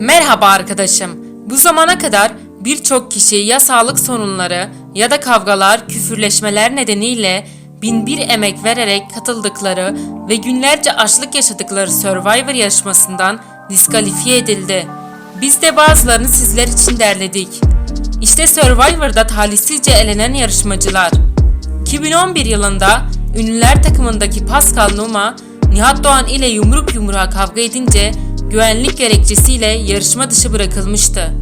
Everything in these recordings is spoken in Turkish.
Merhaba arkadaşım. Bu zamana kadar birçok kişi ya sağlık sorunları ya da kavgalar, küfürleşmeler nedeniyle bin bir emek vererek katıldıkları ve günlerce açlık yaşadıkları Survivor yarışmasından diskalifiye edildi. Biz de bazılarını sizler için derledik. İşte Survivor'da talihsizce elenen yarışmacılar. 2011 yılında ünlüler takımındaki Pascal Numa, Nihat Doğan ile yumruk yumruğa kavga edince güvenlik gerekçesiyle yarışma dışı bırakılmıştı.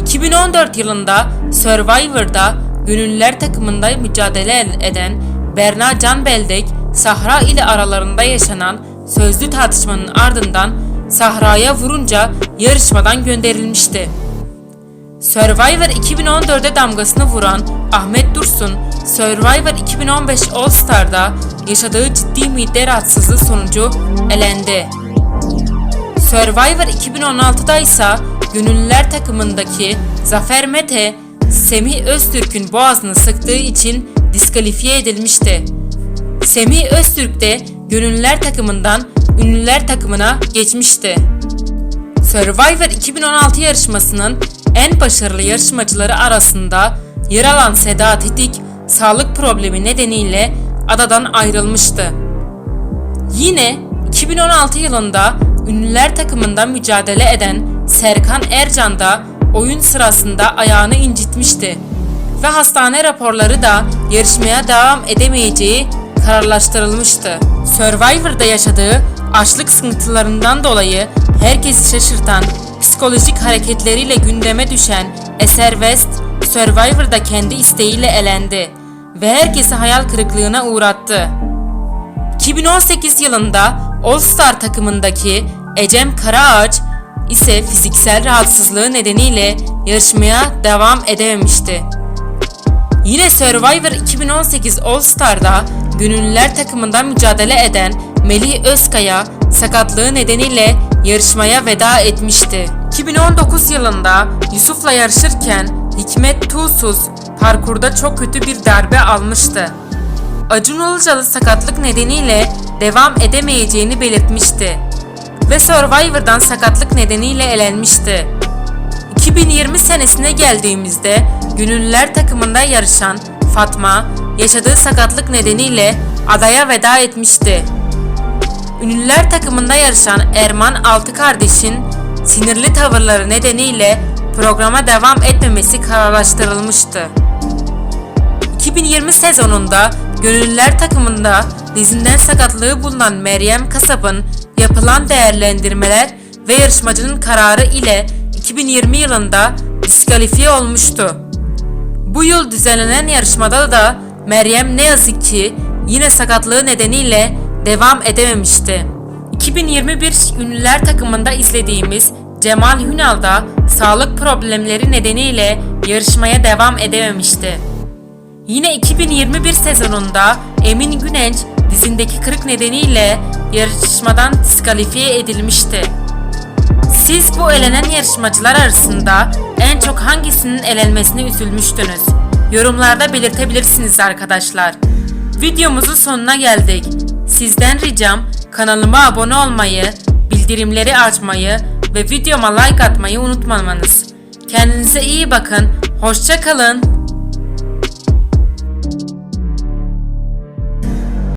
2014 yılında Survivor'da gönüllüler takımında mücadele eden Berna Canbeldek, Sahra ile aralarında yaşanan sözlü tartışmanın ardından Sahra'ya vurunca yarışmadan gönderilmişti. Survivor 2014'de damgasını vuran Ahmet Dursun, Survivor 2015 All Star'da yaşadığı ciddi mide rahatsızlığı sonucu elendi. Survivor 2016'da ise Gönüllüler takımındaki Zafer Mete, Semih Öztürk'ün boğazını sıktığı için diskalifiye edilmişti. Semih Öztürk de Gönüllüler takımından Ünlüler takımına geçmişti. Survivor 2016 yarışmasının en başarılı yarışmacıları arasında yer alan Seda Tetik sağlık problemi nedeniyle adadan ayrılmıştı. Yine 2016 yılında ünlüler takımında mücadele eden Serkan Ercan da oyun sırasında ayağını incitmişti ve hastane raporları da yarışmaya devam edemeyeceği kararlaştırılmıştı. Survivor'da yaşadığı açlık sıkıntılarından dolayı herkesi şaşırtan psikolojik hareketleriyle gündeme düşen Eser West, Survivor'da kendi isteğiyle elendi ve herkesi hayal kırıklığına uğrattı. 2018 yılında All Star takımındaki Ecem Karaağaç ise fiziksel rahatsızlığı nedeniyle yarışmaya devam edememişti. Yine Survivor 2018 All Star'da gönüllüler takımından mücadele eden Melih Özkaya sakatlığı nedeniyle yarışmaya veda etmişti. 2019 yılında Yusuf'la yarışırken Hikmet Tuğsuz parkurda çok kötü bir darbe almıştı. Acun Ilıcalı sakatlık nedeniyle devam edemeyeceğini belirtmişti ve Survivor'dan sakatlık nedeniyle elenmişti. 2020 senesine geldiğimizde gönüllüler takımında yarışan Fatma yaşadığı sakatlık nedeniyle adaya veda etmişti. Ünlüler takımında yarışan Erman Altı kardeşin sinirli tavırları nedeniyle programa devam etmemesi kararlaştırılmıştı. 2020 sezonunda Gönüllüler takımında dizinden sakatlığı bulunan Meryem Kasap'ın yapılan değerlendirmeler ve yarışmacının kararı ile 2020 yılında diskalifiye olmuştu. Bu yıl düzenlenen yarışmada da Meryem ne yazık ki yine sakatlığı nedeniyle devam edememişti. 2021 ünlüler takımında izlediğimiz Cemal Hünal da sağlık problemleri nedeniyle yarışmaya devam edememişti. Yine 2021 sezonunda Emin Günenç dizindeki kırık nedeniyle yarışmadan diskalifiye edilmişti. Siz bu elenen yarışmacılar arasında en çok hangisinin elenmesine üzülmüştünüz? Yorumlarda belirtebilirsiniz arkadaşlar. Videomuzun sonuna geldik. Sizden ricam kanalıma abone olmayı, bildirimleri açmayı ve videoma like atmayı unutmamanız. Kendinize iyi bakın, hoşça kalın.